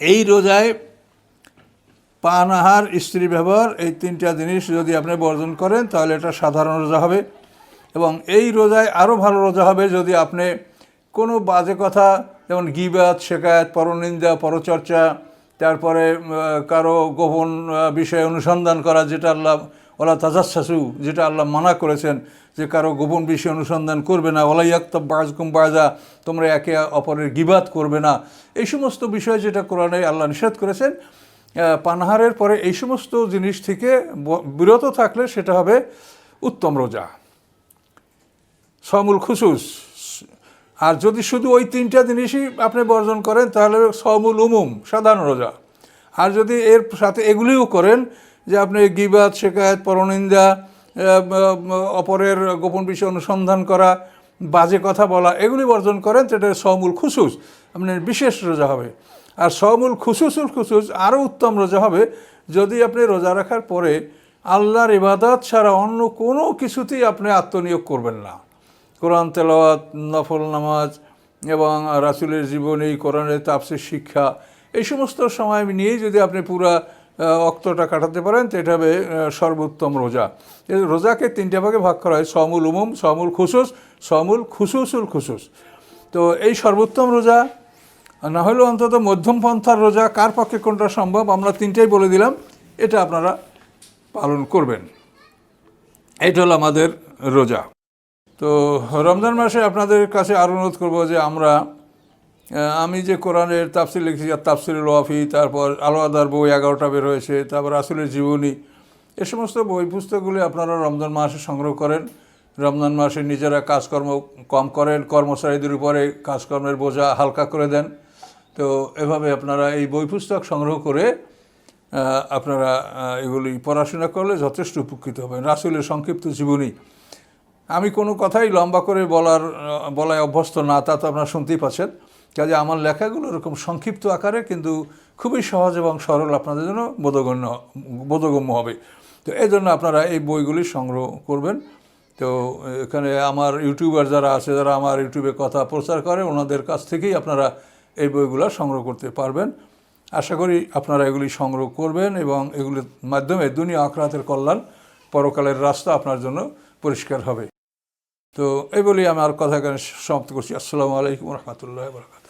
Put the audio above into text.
এই রোজায় পান আহার স্ত্রী ব্যবহার, এই তিনটা জিনিস যদি আপনি বর্জন করেন, তাহলে এটা সাধারণ রোজা হবে। এবং এই রোজায় আরও ভালো রোজা হবে যদি আপনি কোনো বাজে কথা, যেমন গিবাত শেখায়ত, পরনিন্দা, পরচর্চা তারপরে কারও গোপন বিষয়ে অনুসন্ধান করা যেটা আল্লাহ, ওলা তাজাসু যেটা আল্লাহ মানা করেছেন যে কারও গোপন বিষয়ে অনুসন্ধান করবে না। ওলাইয়াক্তব বাজকুম বাজা তোমরা একে অপরের গিবাত করবে না। এই সমস্ত বিষয় যেটা কোরআনে আল্লাহ নিষেধ করেছেন পানাহারের পরে এই সমস্ত জিনিস থেকে বিরত থাকলে সেটা হবে উত্তম রোজা। সমুল খুসুস। আর যদি শুধু ওই তিনটা জিনিসই আপনি বর্জন করেন, তাহলে সমুল উমুম, সাধারণ রোজা। আর যদি এর সাথে এগুলিও করেন, যে আপনি গিবাদ শেখায়ত পরনিন্দা অপরের গোপন বিষয় অনুসন্ধান করা, বাজে কথা বলা, এগুলি বর্জন করেন সেটা সমুল খুসুস আপনার বিশেষ রোজা হবে। আর সমুল খুসুসুল খুসুস আরও উত্তম রোজা হবে, যদি আপনি রোজা রাখার পরে আল্লাহর ইবাদত ছাড়া অন্য কোনো কিছুতেই আপনি আত্মনিয়োগ করবেন না। কোরআন তেলাওয়াত, নফল নামাজ এবং রাসুলের জীবনী, কোরআনের তাপসের শিক্ষা, এই সমস্ত সময় নিয়েই যদি আপনি পুরা অক্তটা কাটাতে পারেন, তো এটা হবে সর্বোত্তম রোজা। রোজাকে তিনটে ভাগে ভাগ করা হয় সমুল উমুম সমুল খুসুস সমুল খুসুসুল খুসুস। তো এই সর্বোত্তম রোজা না হলেও অন্তত মধ্যম পন্থার রোজা, কার পক্ষে কোনটা সম্ভব, আমরা তিনটেই বলে দিলাম, এটা আপনারা পালন করবেন। এটা হলো আমাদের রোজা। তো রমজান মাসে আপনাদের কাছে আর অনুরোধ করব যে আমরা আমি যে কোরআনের তাফসির লিখেছি, আর তাফসির ওয়াফি, তারপর আলোয়াদার বই এগারোটা বের হয়েছে, তারপর আসলের জীবনী, এ সমস্ত বই পুস্তকগুলি আপনারা রমজান মাসে সংগ্রহ করেন। রমজান মাসে নিজেরা কাজকর্ম কম করেন, কর্মচারীদের উপরে কাজকর্মের বোঝা হালকা করে দেন। তো এভাবে আপনারা এই বই পুস্তক সংগ্রহ করে আপনারা এগুলি পড়াশোনা করলে যথেষ্ট উপকৃত হবেন। রাসুলের সংক্ষিপ্ত জীবনী আমি কোনো কথাই লম্বা করে বলার, বলায় অভ্যস্ত না, তা তো আপনারা শুনতেই পাচ্ছেন। কাজে আমার লেখাগুলো এরকম সংক্ষিপ্ত আকারে কিন্তু খুবই সহজ এবং সরল আপনাদের জন্য বোধগণ্য, বোধগম্য হবে। তো এই জন্য আপনারা এই বইগুলি সংগ্রহ করবেন। তো এখানে আমার ইউটিউবার যারা আছে, যারা আমার ইউটিউবে কথা প্রচার করে, ওনাদের কাছ থেকেই আপনারা এই বইগুলো সংগ্রহ করতে পারবেন। আশা করি আপনারা এগুলি সংগ্রহ করবেন এবং এগুলির মাধ্যমে দুনিয়া আখরাতের কল্যাণ, পরকালের রাস্তা আপনার জন্য পরিষ্কার হবে। তো এই বলি আমি আর কথা সমাপ্ত করছি আসসালামু আলাইকুম রহমতুল্লাহ বরকাত